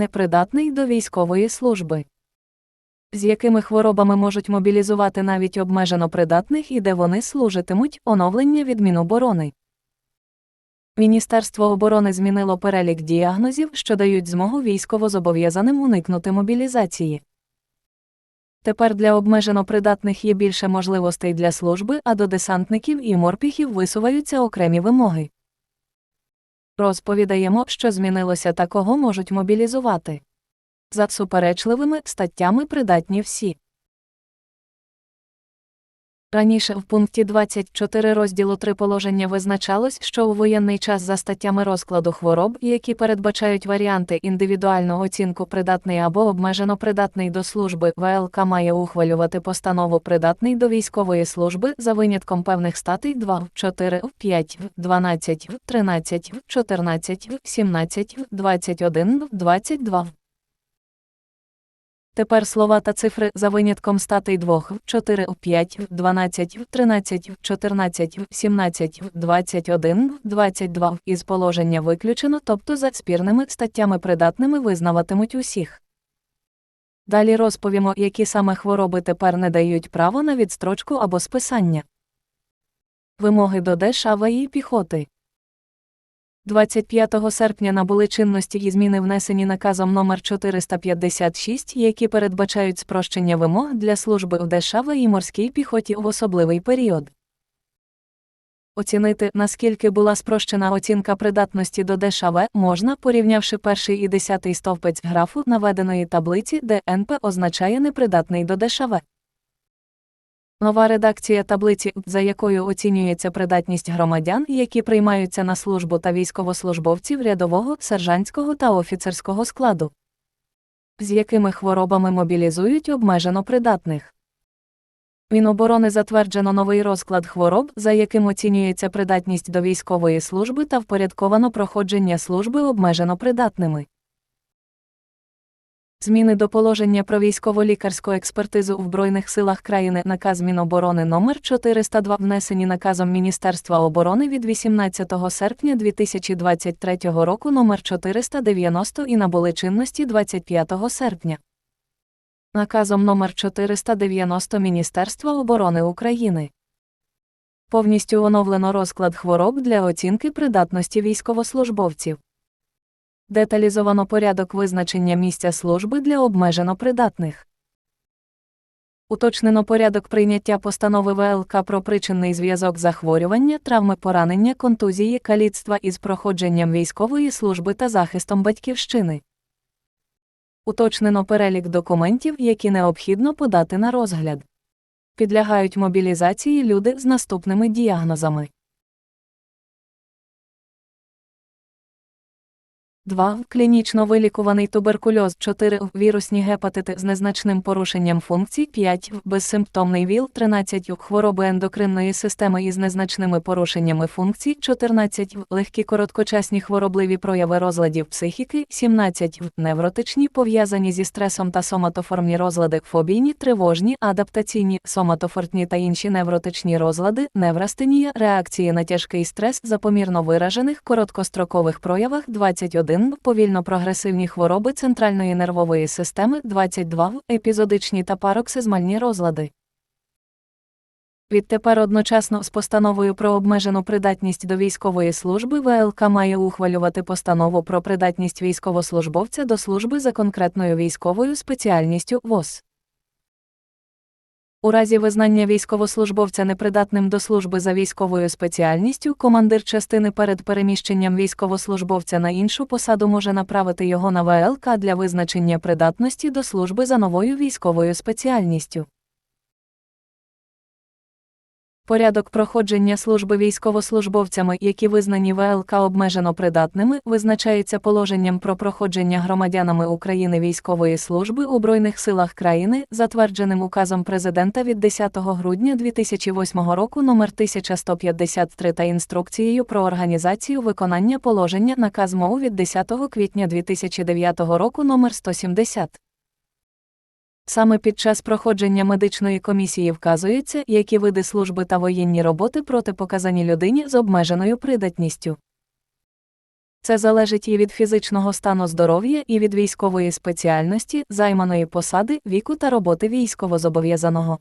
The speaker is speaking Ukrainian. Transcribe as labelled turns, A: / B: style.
A: непридатний до військової служби. З якими хворобами можуть мобілізувати навіть обмежено придатних і де вони служитимуть оновлення від Міноборони. Міністерство оборони змінило перелік діагнозів, що дають змогу військовозобов'язаним уникнути мобілізації. Тепер для обмежено придатних є більше можливостей для служби, а до десантників і морпіхів висуваються окремі вимоги. Розповідаємо, що змінилося та кого можуть мобілізувати. За суперечливими статтями придатні всі. Раніше в пункті 24 розділу 3 положення визначалось, що у воєнний час за статтями розкладу хвороб, які передбачають варіанти індивідуальну оцінку придатний або обмежено придатний до служби, ВЛК має ухвалювати постанову придатний до військової служби за винятком певних статей 2, 4, 5, 12, 13, 14, 17, 21, 22. Тепер слова та цифри за винятком статей 2, 4, 5, 12, 13, 14, 17, 21, 22 із положення виключено, тобто за спірними статтями придатними визнаватимуть усіх. Далі розповімо, які саме хвороби тепер не дають право на відстрочку або списання. Вимоги до ДШВ і піхоти. 25 серпня набули чинності і зміни внесені наказом номер 456, які передбачають спрощення вимог для служби в ДШВ і морській піхоті в особливий період. Оцінити, наскільки була спрощена оцінка придатності до ДШВ, можна, порівнявши перший і десятий стовпець графу наведеної таблиці, де НП означає непридатний до ДШВ. Нова редакція таблиці, за якою оцінюється придатність громадян, які приймаються на службу та військовослужбовців рядового, сержантського та офіцерського складу, з якими хворобами мобілізують обмежено придатних. Міноборони затверджено новий розклад хвороб, за яким оцінюється придатність до військової служби та впорядковано проходження служби обмежено придатними. Зміни до положення про військово-лікарську експертизу в Збройних силах країни наказ Міноборони номер 402 внесені наказом Міністерства оборони від 18 серпня 2023 року номер 490 і набули чинності 25 серпня. Наказом номер 490 Міністерства оборони України. Повністю оновлено розклад хвороб для оцінки придатності військовослужбовців. Деталізовано порядок визначення місця служби для обмежено придатних. Уточнено порядок прийняття постанови ВЛК про причинний зв'язок захворювання, травми поранення, контузії, каліцтва із проходженням військової служби та захистом батьківщини. Уточнено перелік документів, які необхідно подати на розгляд. Підлягають мобілізації люди з наступними діагнозами. 2. Клінічно вилікуваний туберкульоз 4. Вірусні гепатити з незначним порушенням функцій 5. Безсимптомний ВІЛ 13. Хвороби ендокринної системи із незначними порушеннями функцій 14. Легкі короткочасні хворобливі прояви розладів психіки 17. Невротичні пов'язані зі стресом та соматоформні розлади фобійні, тривожні, адаптаційні, соматофортні та інші невротичні розлади, неврастенія, реакції на тяжкий стрес запомірно виражених короткострокових проявах 21. Повільно прогресивні хвороби центральної нервової системи 22, епізодичні та пароксизмальні розлади. Відтепер одночасно з постановою про обмежену придатність до військової служби ВЛК має ухвалювати постанову про придатність військовослужбовця до служби за конкретною військовою спеціальністю ВОЗ. У разі визнання військовослужбовця непридатним до служби за військовою спеціальністю, командир частини перед переміщенням військовослужбовця на іншу посаду може направити його на ВЛК для визначення придатності до служби за новою військовою спеціальністю. Порядок проходження служби військовослужбовцями, які визнані ВЛК обмежено придатними, визначається положенням про проходження громадянами України військової служби у Збройних силах країни, затвердженим указом президента від 10 грудня 2008 року номер 1153 та інструкцією про організацію виконання положення наказ МОУ від 10 квітня 2009 року номер 170. Саме під час проходження медичної комісії вказується, які види служби та воєнні роботи протипоказані людині з обмеженою придатністю. Це залежить і від фізичного стану здоров'я, і від військової спеціальності, займаної посади, віку та роботи військовозобов'язаного.